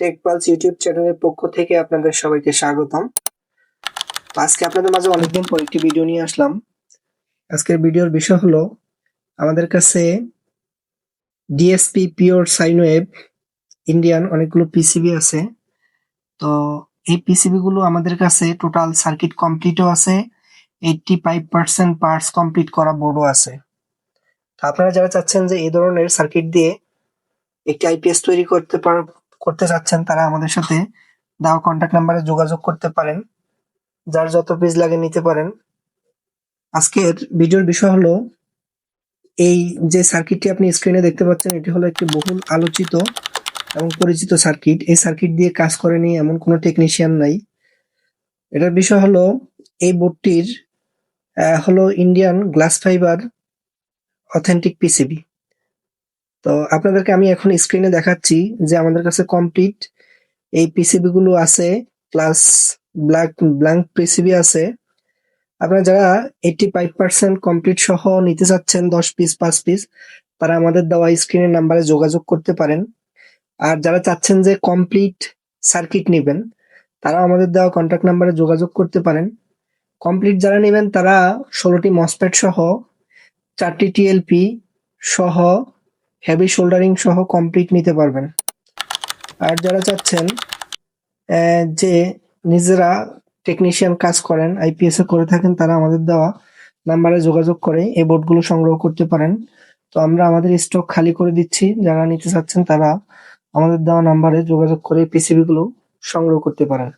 টেকপালস YouTube চ্যানেলের পক্ষ থেকে আপনাদের সবাইকে স্বাগতম। আজকে আপনাদের মাঝে অনেকদিন পর একটি ভিডিও নিয়ে আসলাম। আজকের ভিডিওর বিষয় হলো, আমাদের কাছে DSP pure sine wave Indian অনেকগুলো পিসিবি আছে। তো এই পিসিবি গুলো আমাদের কাছে টোটাল সার্কিট কমপ্লিটও আছে eighty five percent parts complete করা বোর্ডও আছে। আপনারা যারা চাচ্ছেন যে এই ধরনের সার্কিট দিয়ে একটি আইপিএস তৈরি করতে করতে চাচ্ছেন, তারা আমাদের সাথে দেওয়া কন্ট্যাক্ট নাম্বারে যোগাযোগ করতে পারেন। যার যত পিস লাগে নিতে পারেন। আজকের ভিডিওর বিষয় হলো, এই যে সার্কিটটি আপনি স্ক্রিনে দেখতে পাচ্ছেন, এটি হলো একটি বহুল আলোচিত এবং পরিচিত সার্কিট এই সার্কিট দিয়ে কাজ করেনি এমন কোনো টেকনিশিয়ান নাই। এটার বিষয় হলো, এই বোর্ডটির হলো Indian glass fibre authentic PCB তো আপনাদেরকে আমি এখন স্ক্রিনে দেখাচ্ছি যে আমাদের কাছে কমপ্লিট এই পিসিবি গুলো আছে প্লাস ব্ল্যাক ব্ল্যাঙ্ক পিসিবি আছে। আপনারা যারা এইটটি ফাইভ পার্সেন্ট কমপ্লিট সহ নিতে চাচ্ছেন, দশ পিস পাঁচ পিস তারা আমাদের দেওয়া স্ক্রিনের নাম্বারে যোগাযোগ করতে পারেন। আর যারা চাচ্ছেন যে কমপ্লিট সার্কিট নেবেন তারা আমাদের দেওয়া কন্ট্যাক্ট নাম্বারে যোগাযোগ করতে পারেন। কমপ্লিট যারা নেবেন, তারা ষোলোটি মসপেট সহ, চারটি টিএলপি সহ হেভি শোল্ডারিং সহ কমপ্লিট নিতে পারবেন। আর যারা চাচ্ছেন যে নিজেরা টেকনিশিয়ান কাজ করেন আইপিএস করে থাকেন, তারা আমাদের দেওয়া নাম্বারে যোগাযোগ করে এই বোর্ডগুলো সংগ্রহ করতে পারেন। তো আমরা আমাদের স্টক খালি করে দিচ্ছি। যারা নিতে চাচ্ছেন, তারা আমাদের দেওয়া নাম্বারে যোগাযোগ করে পিসিবি গুলো সংগ্রহ করতে পারেন।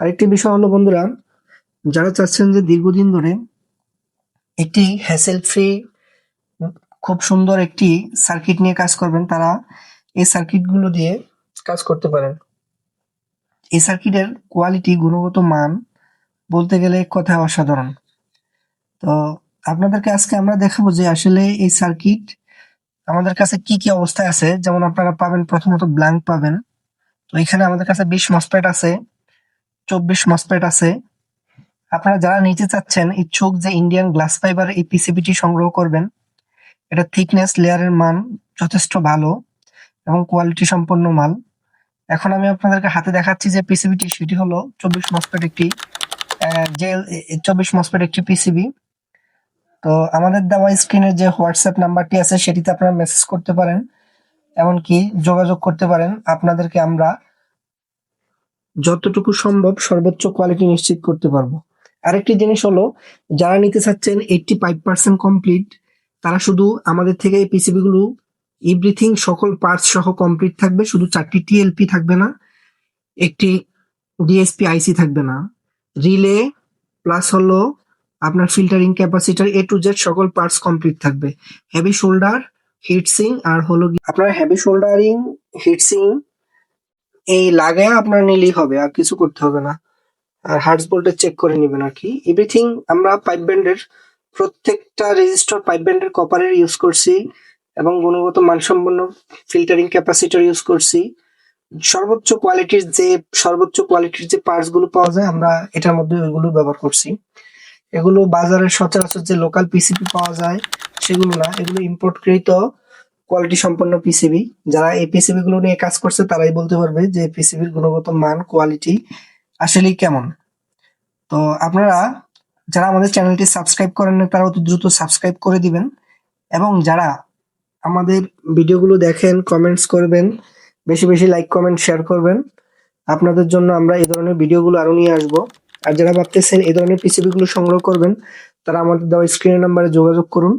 আরেকটি বিষয় হলো বন্ধুরা, যারা চাচ্ছেন যে দীর্ঘদিন ধরে একটি হ্যাসেল ফ্রি খুব সুন্দর একটি সার্কিট নিয়ে কাজ করবেন। তারা এই সার্কিটগুলো দিয়ে কাজ করতে পারেন। এই সার্কিটের কোয়ালিটি গুণগত মান বলতে গেলে কথায় অসাধারণ। তো আপনাদেরকে আজকে আমরা দেখাবো যে আসলে এই সার্কিট আমাদের কাছে কি কি অবস্থায় আছে। যেমন আপনারা পাবেন, প্রথমত ব্ল্যাঙ্ক পাবেন। তো এখানে আমাদের কাছে বিশ মসপেট আছে, চব্বিশ মসপেট আছে। আপনারা যারা নিতে চাচ্ছেন, ইচ্ছুক যে ইন্ডিয়ান গ্লাস ফাইবার এই পিসিবিটি সংগ্রহ করবেন। এটা থিকনেস লেয়ারের মান যথেষ্ট ভালো এবং কোয়ালিটি সম্পন্ন মাল। এখন আমি আপনাদেরকে হাতে দেখাচ্ছি যে পিসিবিটি সেটি হলো চব্বিশ মসপেট একটি জেল চব্বিশ মসপেট একটি পিসিবি তো আমাদের দেওয়া স্ক্রিনের যে হোয়াটসঅ্যাপ নাম্বারটি আছে, সেটিতে আপনারা মেসেজ করতে পারেন, এমনকি যোগাযোগ করতে পারেন। আপনাদেরকে আমরা যতটুকু সম্ভব সর্বোচ্চ কোয়ালিটি নিশ্চিত করতে পারব। আরেকটি জিনিস হলো, যারা নিতে চাচ্ছেন এইটটি ফাইভ পার্সেন্ট কমপ্লিট তারা শুধু আমাদের থেকে এই পিসিবি গুলো এভরিথিং সকল পার্টস সহ কমপ্লিট থাকবে, শুধু চারটি টিএলপি থাকবে না, একটি ডিএসপি আইসি থাকবে না। রিলে প্লাস হলো আপনার filtering capacitor A to Z সকল পার্টস কমপ্লিট থাকবে। হেভি শোল্ডার হিটসিং আর হলো আপনার হেভি শোল্ডারিং হিটসিং এই লাগায় আপনার নিলেই হবে, আর কিছু করতে হবে না। আর হার্টস বোল্টে চেক করে নেবেন আর কি। এভরিথিং আমরা পাইপ ব্যান্ডের প্রত্যেকটা রেজিস্টার পাইপ ব্যান্ডের কপারের ইউজ করছি এবং গুণগত মানসম্পন্ন ফিল্টারিং ক্যাপাসিটার ইউজ করছি। সর্বোচ্চ কোয়ালিটির যে, সর্বোচ্চ কোয়ালিটির যে পার্টসগুলো পাওয়া যায়, আমরা এটার মধ্যে ওইগুলো ব্যবহার করছি। এগুলো বাজারে সচরাচর যে লোকাল পিসিবি পাওয়া যায়, সেগুলো না। এগুলো ইম্পোর্টকৃত কোয়ালিটি সম্পন্ন পিসিবি যারা এই পিসিবি গুলো নিয়ে কাজ করছে, তারাই বলতে পারবে যে পিসিবির গুণগত মান কোয়ালিটি আসলেই কেমন। তো আপনারা যারা আমাদের চ্যানেলটি সাবস্ক্রাইব করেন না তারা অতি দ্রুত সাবস্ক্রাইব করে দিবেন এবং যারা আমাদের ভিডিওগুলো দেখেন কমেন্টস করবেন, বেশি বেশি লাইক কমেন্ট শেয়ার করবেন, আপনাদের জন্য আমরা এই ধরনের ভিডিওগুলো আরও নিয়ে আসব। আর যারা ভাবতেছেন এই ধরনের পিসিবিগুলো সংগ্রহ করবেন, তারা আমাদের দেওয়া স্ক্রিনের নাম্বারে যোগাযোগ করুন।